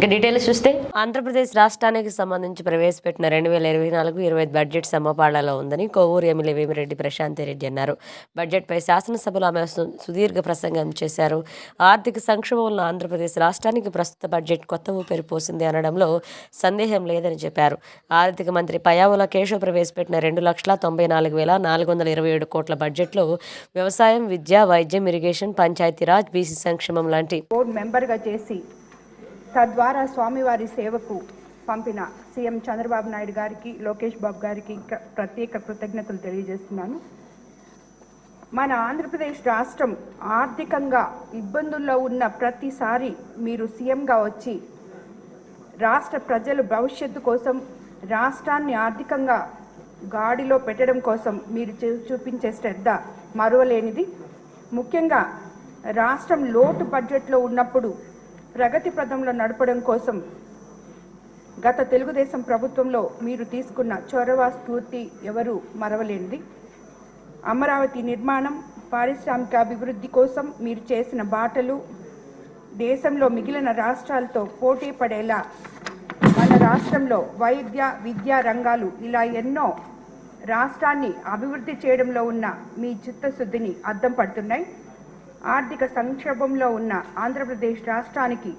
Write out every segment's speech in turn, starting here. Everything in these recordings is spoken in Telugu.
ఇంకా డీటెయిల్స్ చూస్తే ఆంధ్రప్రదేశ్ రాష్ట్రానికి సంబంధించి ప్రవేశపెట్టిన రెండు వేల ఇరవై నాలుగు ఇరవై ఐదు బడ్జెట్ సమపాళ్ళలో ఉందని కోవూరు ఎమ్మెల్యే వేమిరెడ్డి ప్రశాంతి రెడ్డి అన్నారు. బడ్జెట్పై శాసనసభలో ఆమె సుదీర్ఘ ప్రసంగం చేశారు. ఆర్థిక సంక్షోభంలో ఆంధ్రప్రదేశ్ రాష్ట్రానికి ప్రస్తుత బడ్జెట్ కొత్త ఊపిరి పోసింది అనడంలో సందేహం లేదని చెప్పారు. ఆర్థిక మంత్రి పయావుల కేశవ్ ప్రవేశపెట్టిన రెండు లక్షల తొంభై నాలుగు వేల నాలుగు వందల ఇరవై ఏడు కోట్ల బడ్జెట్లో వ్యవసాయం విద్య వైద్యం ఇరిగేషన్ పంచాయతీరాజ్ బీసీ సంక్షేమం లాంటి బోర్డు మెంబర్గా చేసి తద్వారా స్వామివారి సేవకు పంపిన సీఎం చంద్రబాబు నాయుడు గారికి లోకేష్ బాబు గారికి ప్రత్యేక కృతజ్ఞతలు తెలియజేస్తున్నాను. మన ఆంధ్రప్రదేశ్ రాష్ట్రం ఆర్థికంగా ఇబ్బందుల్లో ఉన్న ప్రతిసారి మీరు సీఎంగా వచ్చి రాష్ట్ర ప్రజల భవిష్యత్తు కోసం రాష్ట్రాన్ని ఆర్థికంగా గాడిలో పెట్టడం కోసం మీరు చూ- చూపించే శ్రద్ధ మరువలేనిది. ముఖ్యంగా రాష్ట్రం లోటు బడ్జెట్లో ఉన్నప్పుడు ప్రగతి పదంలో నడపడం కోసం గత తెలుగుదేశం ప్రభుత్వంలో మీరు తీసుకున్న చొరవ స్ఫూర్తి ఎవరు మరవలేనిది. అమరావతి నిర్మాణం పారిశ్రామిక అభివృద్ధి కోసం మీరు చేసిన బాటలు దేశంలో మిగిలిన రాష్ట్రాలతో పోటీ పడేలా మన రాష్ట్రంలో వైద్య విద్యా రంగాలు ఇలా ఎన్నో రాష్ట్రాన్ని అభివృద్ధి చేయడంలో ఉన్న మీ చిత్తశుద్ధిని అద్దం పడుతున్నాయి. ఆర్థిక సంక్షోభంలో ఉన్న ఆంధ్రప్రదేశ్ రాష్ట్రానికి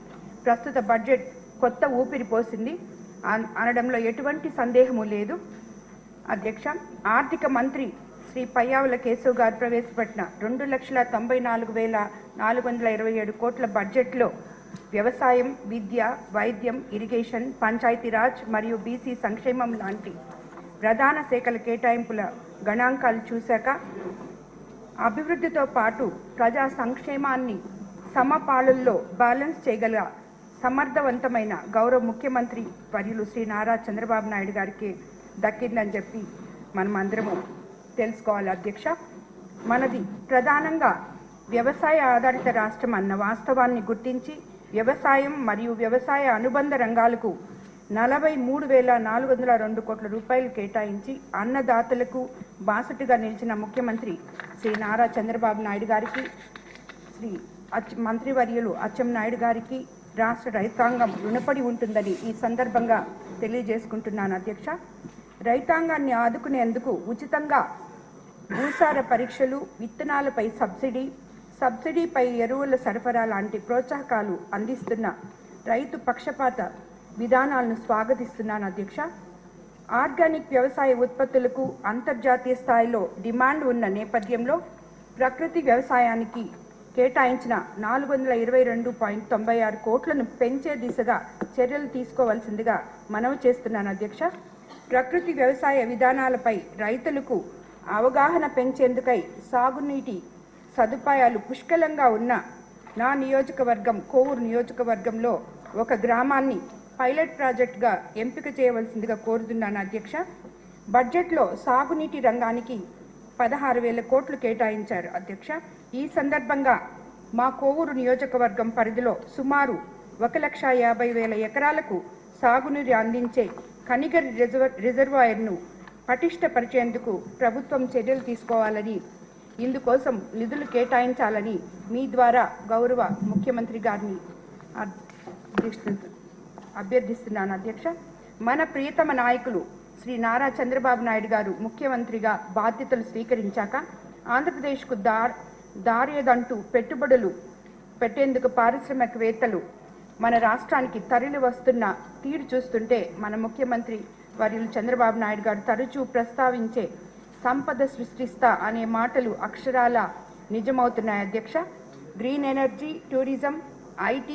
ప్రస్తుత బడ్జెట్ కొత్త ఊపిరి పోసింది. అన్- అనడంలో ఎటువంటి సందేహము లేదు. అధ్యక్ష ఆర్థిక మంత్రి శ్రీ పయ్యావుల కేశవ్ గారు ప్రవేశపెట్టిన రెండు లక్షల తొంభై నాలుగు వేల నాలుగు వందల ఇరవై ఏడు కోట్ల బడ్జెట్లో వ్యవసాయం విద్య వైద్యం ఇరిగేషన్ పంచాయతీరాజ్ మరియు బీసీ సంక్షేమం లాంటి ప్రధాన శాఖల కేటాయింపుల గణాంకాలు చూశాక అభివృద్ధితో పాటు ప్రజా సంక్షేమాన్ని సమపాళుల్లో బ్యాలెన్స్ చేయగల సమర్థవంతమైన గౌరవ ముఖ్యమంత్రి వర్యులు శ్రీ నారా చంద్రబాబు నాయుడు గారికి దక్కిందని చెప్పి మనం అందరము తెలుసుకోవాలి అధ్యక్ష. మనది ప్రధానంగా వ్యవసాయ ఆధారిత రాష్ట్రం అన్న వాస్తవాన్ని గుర్తించి వ్యవసాయం మరియు వ్యవసాయ అనుబంధ రంగాలకు నలభై మూడు వేల నాలుగు వందల రెండు కోట్ల రూపాయలు కేటాయించి అన్నదాతలకు బాసటిగా నిలిచిన ముఖ్యమంత్రి శ్రీ నారా చంద్రబాబు నాయుడు గారికి శ్రీ అచ్ మంత్రివర్యులు అచ్చెం నాయుడు గారికి రాష్ట్ర రైతాంగం రుణపడి ఉంటుందని ఈ సందర్భంగా తెలియజేసుకుంటున్నాను అధ్యక్ష. రైతాంగాన్ని ఆదుకునేందుకు ఉచితంగా భూసార పరీక్షలు విత్తనాలపై సబ్సిడీ సబ్సిడీపై ఎరువుల సరఫరా లాంటి ప్రోత్సాహకాలు అందిస్తున్న రైతు పక్షపాత విధానాలను స్వాగతిస్తున్నాను అధ్యక్ష. ఆర్గానిక్ వ్యవసాయ ఉత్పత్తులకు అంతర్జాతీయ స్థాయిలో డిమాండ్ ఉన్న నేపథ్యంలో ప్రకృతి వ్యవసాయానికి కేటాయించిన నాలుగు వందల ఇరవై రెండు పాయింట్ తొంభై ఆరు కోట్లను పెంచే దిశగా చర్యలు తీసుకోవాల్సిందిగా మనవి చేస్తున్నాను అధ్యక్ష. ప్రకృతి వ్యవసాయ విధానాలపై రైతులకు అవగాహన పెంచేందుకై సాగునీటి సదుపాయాలు పుష్కలంగా ఉన్న నా నియోజకవర్గం కోవూరు నియోజకవర్గంలో ఒక గ్రామాన్ని పైలట్ ప్రాజెక్టుగా ఎంపిక చేయవలసిందిగా కోరుతున్నాను అధ్యక్ష. బడ్జెట్లో సాగునీటి రంగానికి పదహారు వేల కోట్లు కేటాయించారు అధ్యక్ష. ఈ సందర్భంగా మా కోవూరు నియోజకవర్గం పరిధిలో సుమారు ఒక లక్ష యాభై వేల ఎకరాలకు సాగునీరు అందించే కనిగర్ రిజర్వ్ రిజర్వాయర్ను పటిష్టపరిచేందుకు ప్రభుత్వం చర్యలు తీసుకోవాలని ఇందుకోసం నిధులు కేటాయించాలని మీ ద్వారా గౌరవ ముఖ్యమంత్రి గారిని అర్థిస్తు- అభ్యర్థిస్తున్నాను అధ్యక్ష. మన ప్రియతమ నాయకులు శ్రీ నారా చంద్రబాబు నాయుడు గారు ముఖ్యమంత్రిగా బాధ్యతలు స్వీకరించాక ఆంధ్రప్రదేశ్కు దార్ దారేదంటూ పెట్టుబడులు పెట్టేందుకు పారిశ్రామికవేత్తలు మన రాష్ట్రానికి తరలి వస్తున్న తీరు చూస్తుంటే మన ముఖ్యమంత్రి వర్యులు చంద్రబాబు నాయుడు గారు తరచూ ప్రస్తావించే సంపద సృష్టిస్తా అనే మాటలు అక్షరాల నిజమవుతున్నాయి అధ్యక్ష. Green energy tourism IT